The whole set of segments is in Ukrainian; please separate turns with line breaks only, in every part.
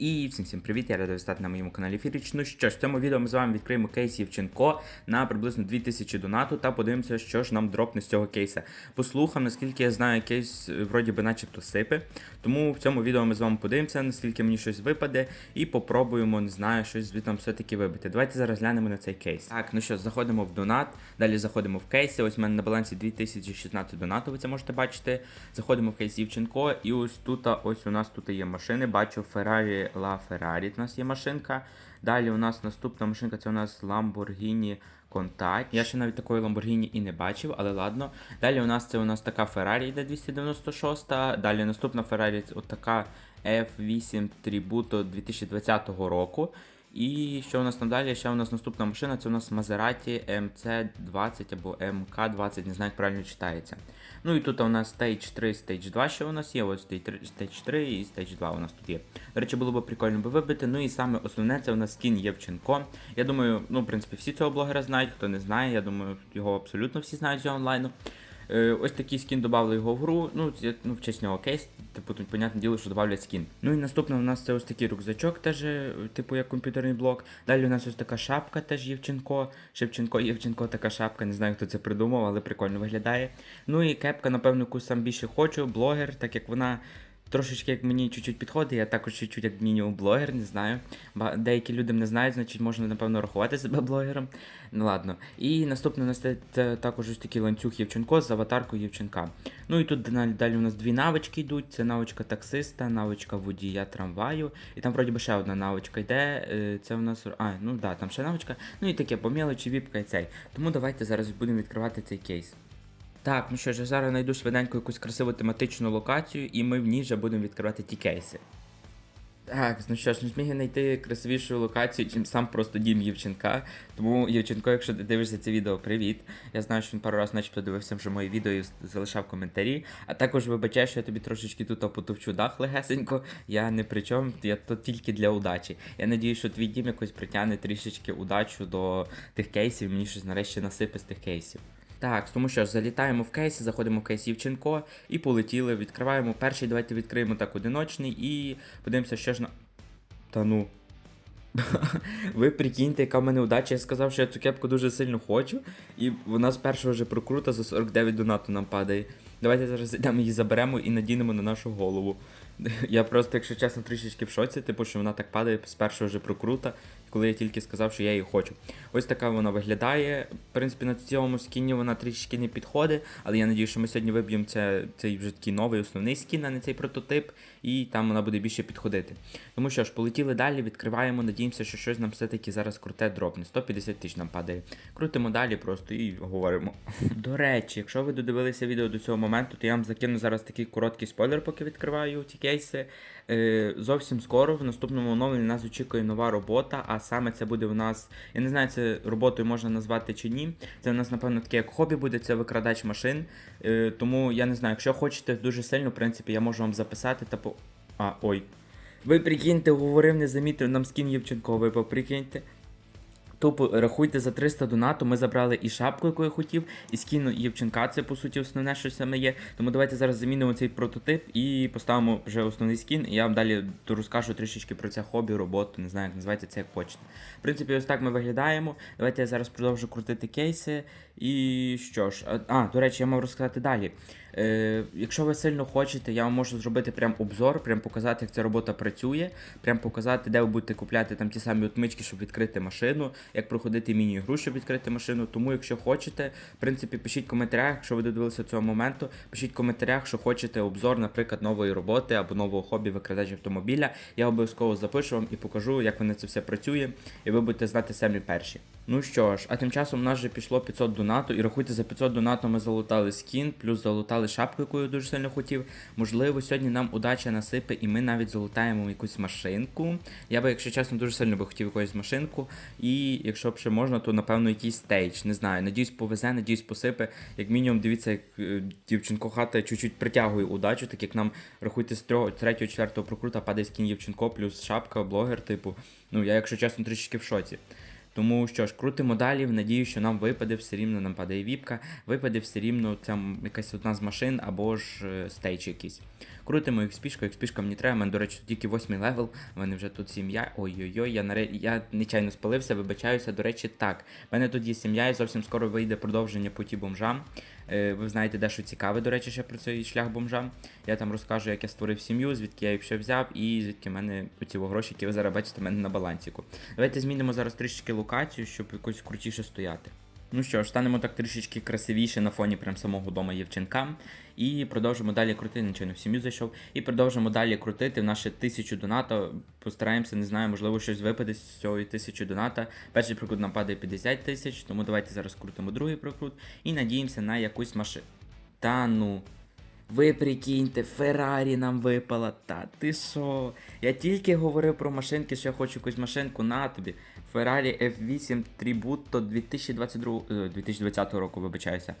І всім всім привіт, я радий встати на моєму каналі Фіріч. Ну що ж, в цьому відео ми з вами відкриємо кейс Євченко на приблизно 2000 донату та подивимося, що ж нам дропне з цього кейса. По слухам, наскільки я знаю, кейс е, вроді би начебто сипе. Тому в цьому відео ми з вами подивимося, наскільки мені щось випаде, і попробуємо, не знаю, щось звідти все-таки вибити. Давайте зараз глянемо на цей кейс. Так, ну що, заходимо в донат, далі заходимо в кейси. Ось у мене на балансі 2016 донату, ви це можете бачити. Заходимо в кейс Євченко, і ось тут, ось у нас тут є машини. Бачу Ferrari La Ferrari. У нас є машинка. Далі у нас наступна машинка це у нас Lamborghini Contact. Я ще навіть такої Lamborghini і не бачив, але ладно. Далі у нас це у нас така Ferrari йде 296. Далі наступна Ferrari отака F8 Tributo 2020 року. І що у нас там далі? Ще у нас наступна машина, це у нас Maserati MC20 або MK20, не знаю, як правильно читається. Ну і тут у нас Stage 3, Stage 2, що у нас є. Ось Stage 3 і Stage 2 у нас тут є. До речі, було б прикольно би вибити. Ну і саме основне це у нас скін Євченко. Я думаю, ну, в принципі, всі цього блогера знають, хто не знає, я думаю, його абсолютно всі знають з онлайну. Е, Ось такий скін додали його в гру. Ну, це, ну в честь нього кейс, типу, тут, понятне діло, що додавлять скін. Ну і наступне у нас це ось такий рюкзачок, теж, е, типу, як комп'ютерний блок. Далі у нас ось така шапка, теж Євченко. Шевченко, Євченко, така шапка, не знаю, хто це придумав, але прикольно виглядає. Ну і кепка, напевно, яку сам більше хочу, блогер, так як вона. Трошечки як мені чуть-чуть підходить, я також чуть-чуть як мінімум блогер, не знаю. Деякі люди мене знають, значить можна, напевно, рахувати себе блогером. Ну ладно. І наступне у нас також ось такий ланцюг Євченко з аватаркою Євченка. Ну і тут далі, у нас дві навички йдуть: це навичка таксиста, навичка водія трамваю. І там вроді би ще одна навичка йде. е, Це у нас. А, ну да, там ще навичка. Ну і таке по мелочі, віпка і цей. Тому давайте зараз будемо відкривати цей кейс. Так, ну що ж, я зараз знайду швиденько якусь красиву тематичну локацію, і ми в ній вже будемо відкривати ті кейси. Так, ну що ж, не зміг я знайти красивішу локацію, чим сам просто дім Євченка. Тому, Євченко, якщо ти дивишся це відео, привіт. Я знаю, що він пару разів начебто дивився вже мої відео і залишав коментарі. А також вибачаю, що я тобі трошечки тут потовчу дах легесенько. Я не при чому, я то тільки для удачі. Я надію, що твій дім якось притягне трішечки удачу до тих кейсів, мені щось нарешті насипе з тих кейсів. Так, тому що ж, залітаємо в кейс, заходимо в кейс Євченко і полетіли. Відкриваємо перший, давайте відкриємо так одиночний і подивимося, що ж на. Та ну. Ви прикиньте, яка в мене удача. Я сказав, що я цю кепку дуже сильно хочу, і вона з першого вже прокрута за 49 донату нам падає. Давайте зараз йдемо її заберемо і надінемо на нашу голову. Я просто, якщо чесно, трішечки в шоці, типу, що вона так падає з першого вже прокрута, коли я тільки сказав, що я її хочу. Ось така вона виглядає. В принципі, на цьому скіні вона трішечки не підходить, але я надію, що ми сьогодні виб'ємо це, цей вже такий новий основний скін, а не цей прототип, і там вона буде більше підходити. Тому що ж, полетіли далі, відкриваємо, надіємося, що щось нам все-таки зараз круте дропне. 150 тисяч нам падає. Крутимо далі просто і говоримо. До речі, якщо ви додивилися відео до цього моменту, то я вам закину зараз такий короткий спойлер, поки відкриваю ті кейси. Е, зовсім скоро в наступному оновленні нас очікує нова робота, а саме це буде у нас. Я не знаю, це роботою можна назвати чи ні. Це у нас, напевно, таке як хобі буде, це викрадач машин. Е, тому я не знаю, якщо хочете дуже сильно, в принципі, я можу вам записати та по. А, ой. Ви прикиньте, говорив, не замітив, нам скін Євченко випав, прикиньте. Тупо рахуйте за 300 донату. Ми забрали і шапку, яку я хотів, і скін Євченка. Це по суті основне, що саме є. Тому давайте зараз замінимо цей прототип і поставимо вже основний скін. І я вам далі розкажу трішечки про це хобі, роботу, не знаю, як називається це як хочете. В принципі, ось так ми виглядаємо. Давайте я зараз продовжу крутити кейси. І що ж, а, до речі, я мав розказати далі. Е, Якщо ви сильно хочете, я вам можу зробити прям обзор, прям показати, як ця робота працює, прям показати, де ви будете купляти там ті самі отмички, щоб відкрити машину, як проходити міні-гру, щоб відкрити машину. Тому, якщо хочете, в принципі, пишіть в коментарях, якщо ви додивилися цього моменту, пишіть в коментарях, що хочете обзор, наприклад, нової роботи або нового хобі викрадач автомобіля. Я обов'язково запишу вам і покажу, як воно це все працює, і ви будете знати самі перші. Ну що ж, а тим часом у нас вже пішло 500 донату, і рахуйте, за 500 донату ми залутали скін, плюс залутали шапку, яку я дуже сильно хотів. Можливо, сьогодні нам удача насипе, і ми навіть залутаємо якусь машинку. Я би, якщо чесно, дуже сильно би хотів якусь машинку. І якщо б ще можна, то напевно якийсь стейдж. Не знаю. Надіюсь, повезе, надіюсь, посипе. Як мінімум, дивіться, як е, дівчинко хата чуть-чуть притягує удачу, так як нам рахуйте з 3-4 прокрута падає скін Євченко, плюс шапка, блогер, типу. Ну, я, якщо чесно, трішки в шоці. Тому що ж, крутимо далі, надію, що нам випаде все рівно, нам падає віпка, випаде все рівно там якась одна з машин або ж е, стейдж якийсь. Крутимо XP, XP мені треба, мене, до речі, тільки 8 левел, в мене вже тут сім'я. Ой-ой-ой, я наре... я нечайно спалився, вибачаюся. До речі, так. В мене тут є сім'я, і зовсім скоро вийде продовження путі бомжам. Е, ви знаєте, дещо цікаве, до речі, ще про цей шлях бомжа. Я там розкажу, як я створив сім'ю, звідки я їх ще взяв, і звідки в мене оці гроші, які ви зараз бачите в мене на балансіку. Давайте змінимо зараз трішечки локацію, щоб якось крутіше стояти. Ну що ж, станемо так трішечки красивіше на фоні прям самого дома Євченка. І продовжимо далі крутити, нічого не в зайшов. І продовжимо далі крутити в наше тисячу доната. Постараємося, не знаю, можливо, щось випаде з цього тисячі доната. Перший прокрут нам падає 50 тисяч, тому давайте зараз крутимо другий прокрут і надіємося на якусь машину. Та ну. Ви прикиньте, Феррарі нам випала. Та ти що? Я тільки говорив про машинки, що я хочу якусь машинку на тобі. Ferrari F8 Tributo 2022, е, 2020 року, вибачаюся.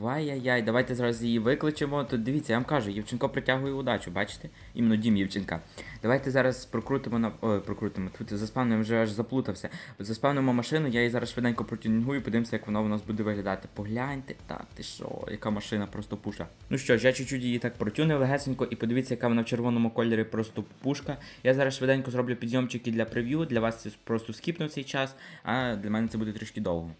Вай-яй-яй, давайте зараз її викличемо. Тут дивіться, я вам кажу, Євченко притягує удачу, бачите? Іменно дім Євченка. Давайте зараз прокрутимо на. Ой, прокрутимо. Тут заспавнимо вже аж заплутався. Заспавнимо машину, я її зараз швиденько протюнінгую, подивимося, як вона у нас буде виглядати. Погляньте, та ти що, яка машина просто пуша. Ну що ж, я чуть-чуть її так протюнив легесенько, і подивіться, яка вона в червоному кольорі просто пушка. Я зараз швиденько зроблю підйомчики для прев'ю. Для вас це просто скіпну цей час, а для мене це буде трішки довго.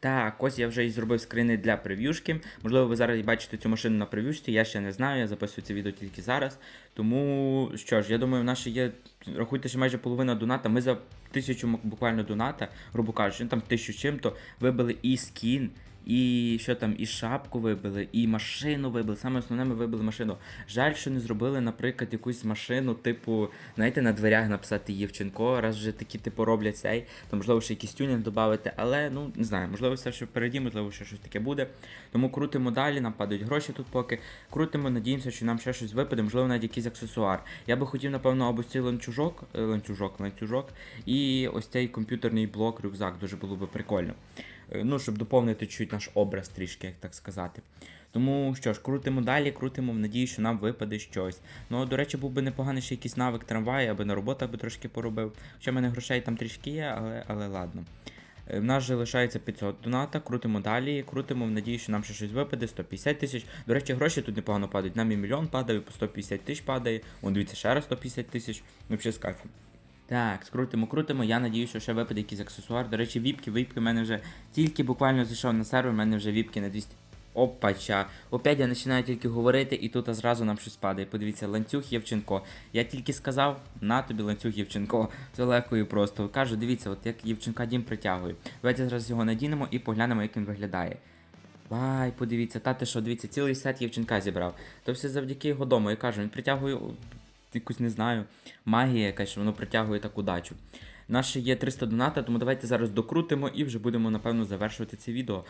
Так, ось я вже і зробив скрини для прев'юшки. Можливо, ви зараз бачите цю машину на прев'юшці, я ще не знаю, я записую це відео тільки зараз. Тому що ж, я думаю, в нас є. Рахуйте, що майже половина доната. Ми за тисячу буквально доната, грубо кажучи, ну там тисячу чим-то вибили і скін, і що там, і шапку вибили, і машину вибили. Саме основне ми вибили машину. Жаль, що не зробили, наприклад, якусь машину, типу, знаєте, на дверях написати Євченко, раз вже такі, типу, роблять цей, то можливо ще якийсь тюнінг додати, але ну не знаю, можливо, все ще впереді, можливо, ще щось таке буде. Тому крутимо далі, нам падають гроші тут поки. Крутимо, надіємося, що нам ще щось випаде, можливо, навіть якийсь аксесуар. Я би хотів, напевно, або цей ланцюжок, е, ланцюжок, ланцюжок, і ось цей комп'ютерний блок, рюкзак, дуже було би прикольно. Е, Ну, щоб доповнити чуть наш образ трішки, як так сказати. Тому що ж, крутимо далі, крутимо в надії, що нам випаде щось. Ну, до речі, був би непоганий ще якийсь навик трамваю, аби на роботу аби трошки поробив. Хоча в мене грошей там трішки є, але, але ладно. Е, В нас же лишається 500 доната, крутимо далі, крутимо в надії, що нам ще щось випаде, 150 тисяч. До речі, гроші тут непогано падають. Нам і мільйон падає, по 150 тисяч падає. Вон, дивіться, ще раз 150 тисяч. Взагалі з кайфом. Так, скрутимо, крутимо. Я надію, що ще випаде якийсь аксесуар. До речі, віпки, віпки в мене вже тільки буквально зайшов на сервер, в мене вже віпки на 200. Опача. Опять я починаю тільки говорити, і тут зразу нам щось падає. Подивіться, ланцюг Євченко. Я тільки сказав, на тобі ланцюг Євченко. Це легко і просто. Кажу, дивіться, от як Євченка дім притягує. Давайте зараз його надінемо і поглянемо, як він виглядає. Вай, подивіться, та що, дивіться, цілий сет Євченка зібрав. То все завдяки його дому. Я кажу, він притягує якусь, не знаю, магія якась, що воно притягує таку дачу. Наше є 300 доната, тому давайте зараз докрутимо і вже будемо, напевно, завершувати це відео.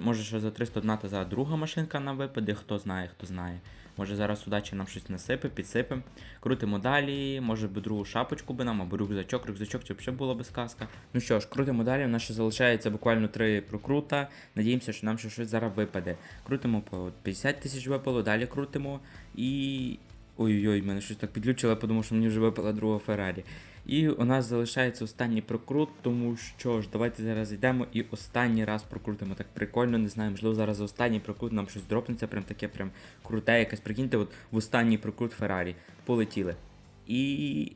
Може, що за 300 доната за друга машинка нам випаде, хто знає, хто знає. Може зараз удача нам щось насипе, підсипе. Крутимо далі, може би другу шапочку би нам, або рюкзачок, рюкзачок, це взагалі була би сказка. Ну що ж, крутимо далі, у нас ще залишається буквально 3 прокрута. Надіємося, що нам ще щось зараз випаде. Крутимо по 50 тисяч випало, далі крутимо і. Ой-ой, мене щось так підлючило, тому що мені вже випала друга Феррарі. І у нас залишається останній прокрут, тому що ж, давайте зараз йдемо і останній раз прокрутимо. Так прикольно, не знаю, можливо, зараз за останній прокрут нам щось дропнеться, прям таке прям круте, якесь. Прикиньте, от в останній прокрут Феррарі. Полетіли. І.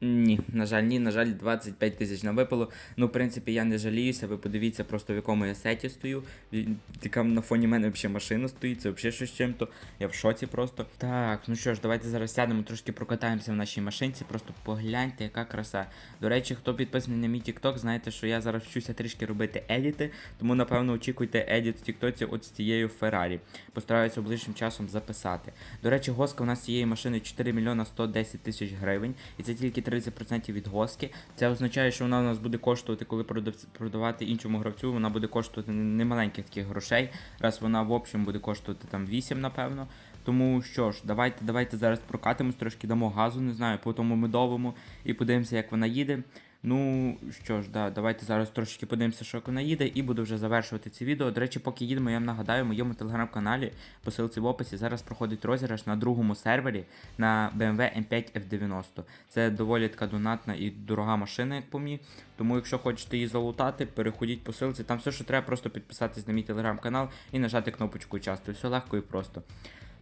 Ні, на жаль, ні, на жаль, 25 тисяч нам випало. Ну, в принципі, я не жаліюся, ви подивіться просто в якому я сеті стою. Він- на фоні мене взагалі машина стоїть, це взагалі щось з чим-то. Я в шоці просто. Так, ну що ж, давайте зараз сядемо, трошки прокатаємося в нашій машинці. Просто погляньте, яка краса. До речі, хто підписаний на мій TikTok, знаєте, що я зараз вчуся трішки робити едіти, тому напевно очікуйте едіт в Тіктоці от з цією Феррарі. Постараюся ближчим часом записати. До речі, госка у нас цієї машини 4 мільйона 110 тисяч гривень, і це тільки 30% від госки. Це означає, що вона у нас буде коштувати, коли продав- продавати іншому гравцю, вона буде коштувати немаленьких таких грошей. Раз вона в общем буде коштувати там 8, напевно. Тому що ж, давайте, давайте зараз прокатимось, трошки дамо газу, не знаю, по тому медовому і подивимося, як вона їде. Ну що ж, да, давайте зараз трошечки подивимося, що вона їде, і буду вже завершувати це відео. До речі, поки їдемо, я вам нагадаю, в моєму телеграм-каналі, по ссылці в описі, зараз проходить розіграш на другому сервері на BMW M5 F90. Це доволі така донатна і дорога машина, як по мені. Тому, якщо хочете її залутати, переходіть по ссылці. Там все, що треба, просто підписатись на мій телеграм-канал і нажати кнопочку участвую. Все легко і просто.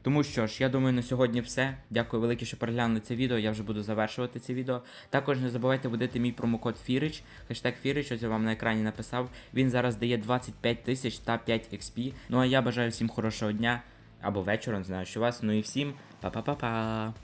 Тому що ж, я думаю, на сьогодні все. Дякую велике, що переглянули це відео. Я вже буду завершувати це відео. Також не забувайте вводити мій промокод Фірич, хештег Фірич, ось я вам на екрані написав. Він зараз дає 25 тисяч та 5 XP. Ну а я бажаю всім хорошого дня або вечора, не знаю, що вас. Ну і всім па-па-па-па.